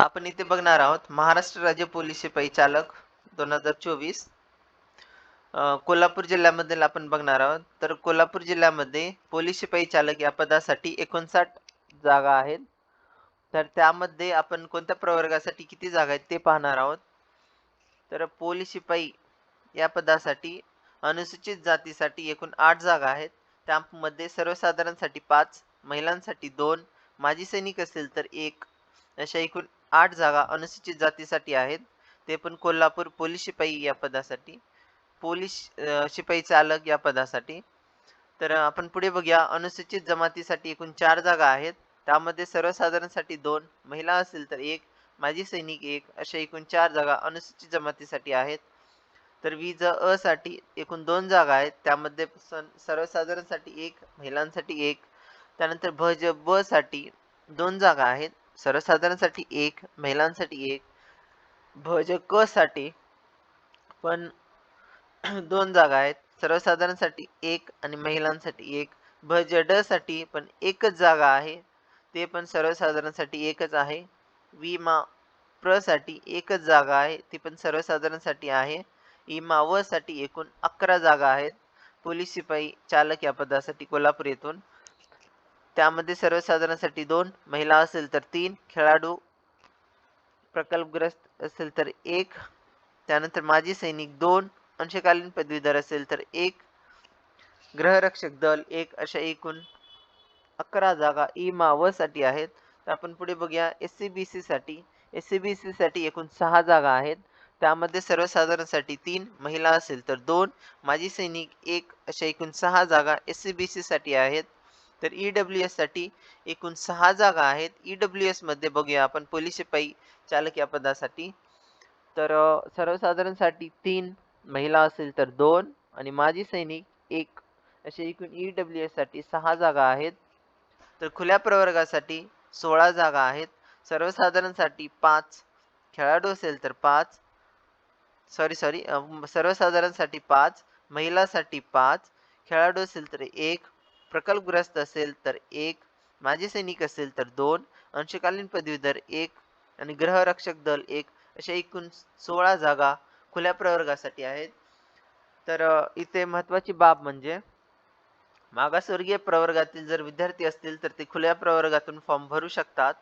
आपण इथे बघणार आहोत महाराष्ट्र राज्य पोलीस शिपाई चालक दोन हजार चोवीस. कोल्हापूर जिल्ह्यामधील आपण बघणार आहोत. तर कोल्हापूर जिल्ह्यामध्ये पोलीस शिपाई चालक या पदासाठी एकोणसाठ जागा आहेत. तर त्यामध्ये आपण कोणत्या प्रवर्गासाठी किती जागा आहेत ते पाहणार आहोत. तर पोलीस शिपाई या पदासाठी अनुसूचित जातीसाठी एकूण आठ जागा आहेत. त्यामध्ये सर्वसाधारणसाठी पाच महिलांसाठी दोन माजी सैनिक असेल तर एक अशा एकूण आठ जागा अनुसूचित जातीसाठी आहेत. ते पण कोल्हापूर पोलीस शिपाई या पदासाठी. पोलीस शिपाई चालक या पदासाठी. तर आपण पुढे बघूया. अनुसूचित जमातीसाठी एकूण चार जागा आहेत. त्यामध्ये सर्वसाधारणसाठी दोन महिला असेल तर एक माजी सैनिक एक अशा एकूण चार जागा अनुसूचित जमातीसाठी आहेत. तर वीज अ साठी एकूण दोन जागा आहेत. त्यामध्ये सर्वसाधारणसाठी एक महिलांसाठी एक. त्यानंतर भज ब साठी दोन जागा आहेत. सर्वसाधारणसाठी एक महिलांसाठी एक भज क साठी पण दोन जागा आहेत. सर्वसाधारणसाठी एक आणि महिलांसाठी एक भज ड साठी पण एकच जागा आहे. ते पण सर्वसाधारणसाठी एकच आहे. विमा प्रसाठी एकच जागा आहे. ती पण सर्वसाधारणसाठी आहे. इमा व साठी एकूण अकरा जागा आहेत. पोलीस शिपाई चालक या पदासाठी कोल्हापूर येथून त्यामध्ये सर्वसाधारणसाठी दोन महिला असेल तर तीन खेळाडू प्रकल्पग्रस्त असेल तर एक त्यानंतर माजी सैनिक दोन अंशकालीन पदवीधर असेल तर एक ग्रहरक्षक दल एक अशा एकूण अकरा जागा ई व साठी आहेत. तर आपण पुढे बघूया एस सी बी सी साठी एस सी बी सी साठी एकूण सहा जागा आहेत. त्यामध्ये सर्वसाधारणसाठी तीन महिला असेल तर दोन माजी सैनिक एक अशा एकूण सहा जागा एस सी बी सी साठी आहेत. तर ई डब्ल्यू एससाठी एकूण सहा जागा आहेत. ई डब्ल्यू एसमध्ये बघूया आपण पोलीस शिपाई चालक या पदासाठी. तर सर्वसाधारणसाठी तीन महिला असेल तर दोन आणि माजी सैनिक एक. असे एकूण ई डब्ल्यू एससाठी सहा जागा आहेत. तर खुल्या प्रवर्गासाठी सोळा जागा आहेत. सर्वसाधारणसाठी पाच. खेळाडू असेल तर पाच. सॉरी सॉरी सर्वसाधारणसाठी पाच. महिलासाठी पाच. खेळाडू असेल तर एक. प्रकल्पग्रस्त असेल तर एक माजी सैनिक असेल तर दोन अंशकालीन पदवीधर एक आणि ग्रहरक्षक दल एक अशा एकूण सोळा जागा खुल्या प्रवर्गासाठी आहेत. तर इथे महत्वाची बाब म्हणजे मागासवर्गीय प्रवर्गातील जर विद्यार्थी असतील तर ते खुल्या प्रवर्गातून फॉर्म भरू शकतात.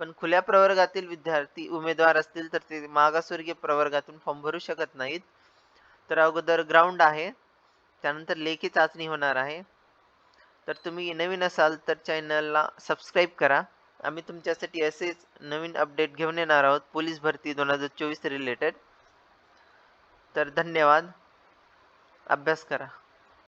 पण खुल्या प्रवर्गातील विद्यार्थी उमेदवार असतील तर ते मागासवर्गीय प्रवर्गातून फॉर्म भरू शकत नाहीत. तर अगोदर ग्राउंड आहे. त्यानंतर लेखी चाचणी होणार आहे. तर तुम्ही नवीन असाल तर चॅनलला सबस्क्राईब करा. आम्ही तुमच्यासाठी असेच नवीन अपडेट घेऊन येणार आहोत. पोलीस भरती दोन हजार चोवीस रिलेटेड तर धन्यवाद. अभ्यास करा.